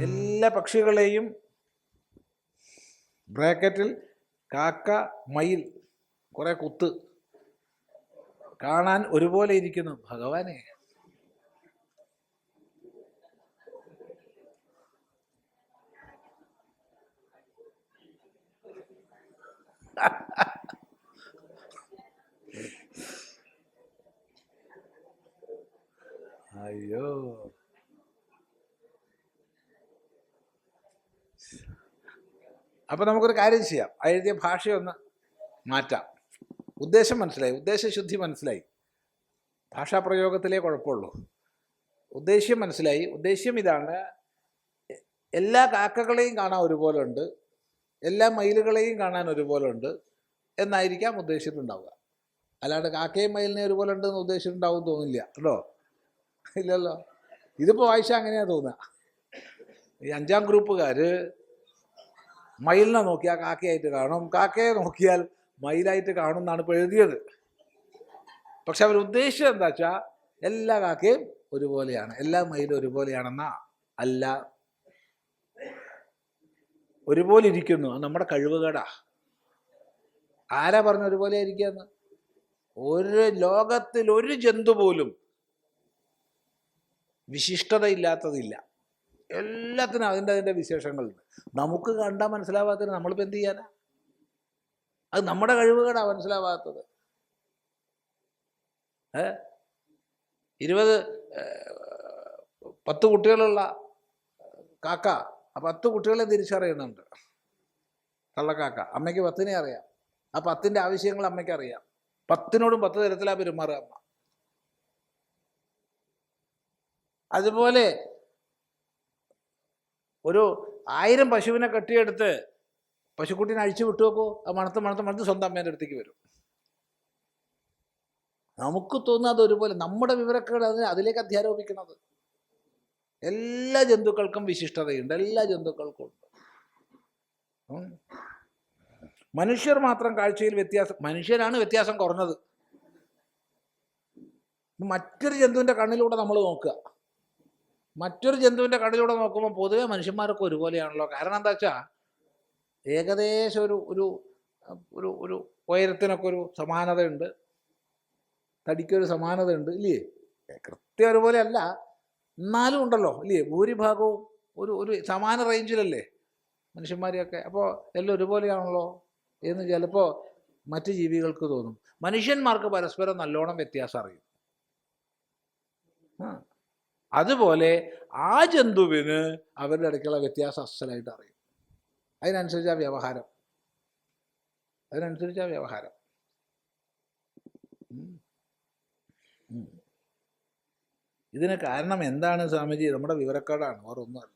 എല്ലാ പക്ഷികളെയും ബ്രാക്കറ്റിൽ കാക്ക മയിൽ കുറെ കുത്ത് കാണാൻ ഒരുപോലെ ഇരിക്കുന്നു. ഭഗവാനെ. അയ്യോ. അപ്പൊ നമുക്കൊരു കാര്യം ചെയ്യാം. എഴുതിയ ഭാഷയൊന്ന് മാറ്റാം. ഉദ്ദേശം മനസ്സിലായി. ഉദ്ദേശശുദ്ധി മനസ്സിലായി. ഭാഷാപ്രയോഗത്തിലേ കുഴപ്പമുള്ളൂ. ഉദ്ദേശ്യം മനസ്സിലായി. ഉദ്ദേശ്യം ഇതാണ്. എല്ലാ കാക്കകളെയും കാണാൻ ഒരുപോലെ ഉണ്ട് എല്ലാ മയിലുകളെയും കാണാൻ ഒരുപോലെ ഉണ്ട് എന്നായിരിക്കാം ഉദ്ദേശിച്ചിട്ടുണ്ടാവുക. അല്ലാണ്ട് കാക്കയും മയിലിനെ ഒരുപോലെ ഉണ്ടെന്ന് ഉദ്ദേശിച്ചിട്ടുണ്ടാവും തോന്നില്ല. കേട്ടോ? ഇല്ലല്ലോ. ഇതിപ്പോൾ വായിച്ചാൽ അങ്ങനെയാ തോന്നുക ഈ അഞ്ചാം ഗ്രൂപ്പുകാർ മയിലിനെ നോക്കിയാൽ കാക്കയായിട്ട് കാണും. കാക്കയെ നോക്കിയാൽ മയിലായിട്ട് കാണും എന്നാണ് ഇപ്പോൾ എഴുതിയത്. പക്ഷെ അവർ ഉദ്ദേശിച്ചത് എന്താ വെച്ചാൽ എല്ലാ കാക്കയും ഒരുപോലെയാണ്. എല്ലാ മയിലും ഒരുപോലെയാണെന്നാ. അല്ല. ഒരുപോലെ ഇരിക്കുന്നു. നമ്മുടെ കഴിവുകേടാ. ആരാ പറഞ്ഞ ഒരുപോലെ ഇരിക്കുകയെന്ന് ഒരു ലോകത്തിൽ ഒരു ജന്തു പോലും വിശിഷ്ടതയില്ലാത്തതില്ല. എല്ലാത്തിനും അതിന്റെ അതിന്റെ വിശേഷങ്ങളുണ്ട്. നമുക്ക് കണ്ടാൽ മനസ്സിലാവാത്തതിന് നമ്മളിപ്പോൾ എന്ത് ചെയ്യാനാ? അത് നമ്മുടെ കഴിവുകളാണ് മനസ്സിലാവാത്തത്. ഇരുപത് പത്ത് കുട്ടികളുള്ള കാക്ക ആ പത്ത് കുട്ടികളെ തിരിച്ചറിയുന്നുണ്ട്. കള്ളക്കാക്ക അമ്മയ്ക്ക് പത്തിനെ അറിയാം. ആ പത്തിന്റെ ആവശ്യങ്ങൾ അമ്മയ്ക്ക് അറിയാം. പത്തിനോടും പത്ത് തരത്തിലാണ് പെരുമാറുക അമ്മ. അതുപോലെ ഒരു ആയിരം പശുവിനെ കെട്ടിയെടുത്ത് പശുക്കുട്ടീനെ അഴിച്ചു വിട്ടു നോക്കൂ. ആ മണത്ത് മണത്ത് മണത്ത് സ്വന്തം അമ്മേന്റെ അടുത്തേക്ക് വരും. നമുക്ക് തോന്നുന്നത് ഒരുപോലെ നമ്മുടെ വിവരക്കേട് അതിന് അതിലേക്ക് അധ്യാരോപിക്കുന്നത്. എല്ലാ ജന്തുക്കൾക്കും വിശിഷ്ടതയുണ്ട്. എല്ലാ ജന്തുക്കൾക്കും ഉണ്ട്. മനുഷ്യർ മാത്രം കാഴ്ചയിൽ വ്യത്യാസം മനുഷ്യരാണ് വ്യത്യാസം കുറഞ്ഞത്. മറ്റൊരു ജന്തുവിന്റെ കണ്ണിലൂടെ നമ്മൾ നോക്കുക. മറ്റൊരു ജന്തുവിന്റെ കണ്ണിലൂടെ നോക്കുമ്പോൾ പൊതുവേ മനുഷ്യന്മാരൊക്കെ ഒരുപോലെയാണല്ലോ. കാരണം എന്താ വെച്ചാൽ ഏകദേശം ഒരു ഒരു ഒരു ഒരു ഉയരത്തിനൊക്കെ ഒരു സമാനതയുണ്ട്. തടിക്കൊരു സമാനതയുണ്ട് ഇല്ലേ? കൃത്യം ഒരുപോലെയല്ല എന്നാലും ഉണ്ടല്ലോ ഇല്ലേ? ഭൂരിഭാഗവും ഒരു ഒരു സമാന റേഞ്ചിലല്ലേ മനുഷ്യന്മാരെയൊക്കെ. അപ്പോൾ എല്ലാം ഒരുപോലെയാണല്ലോ എന്ന് ചിലപ്പോൾ മറ്റ് ജീവികൾക്ക് തോന്നും. മനുഷ്യന്മാർക്ക് പരസ്പരം നല്ലോണം വ്യത്യാസം അറിയും. ആ. അതുപോലെ ആ ജന്തുവിന് അവരുടെ ഇടയ്ക്കുള്ള വ്യത്യാസം അസലായിട്ട് അറിയും. അതിനനുസരിച്ച് ആ വ്യവഹാരം. അതിനനുസരിച്ച് ആ വ്യവഹാരം. ഇതിന് കാരണം എന്താണ് സ്വാമിജി? നമ്മുടെ വിവരക്കേടാണ്. വേറെ ഒന്നുമല്ല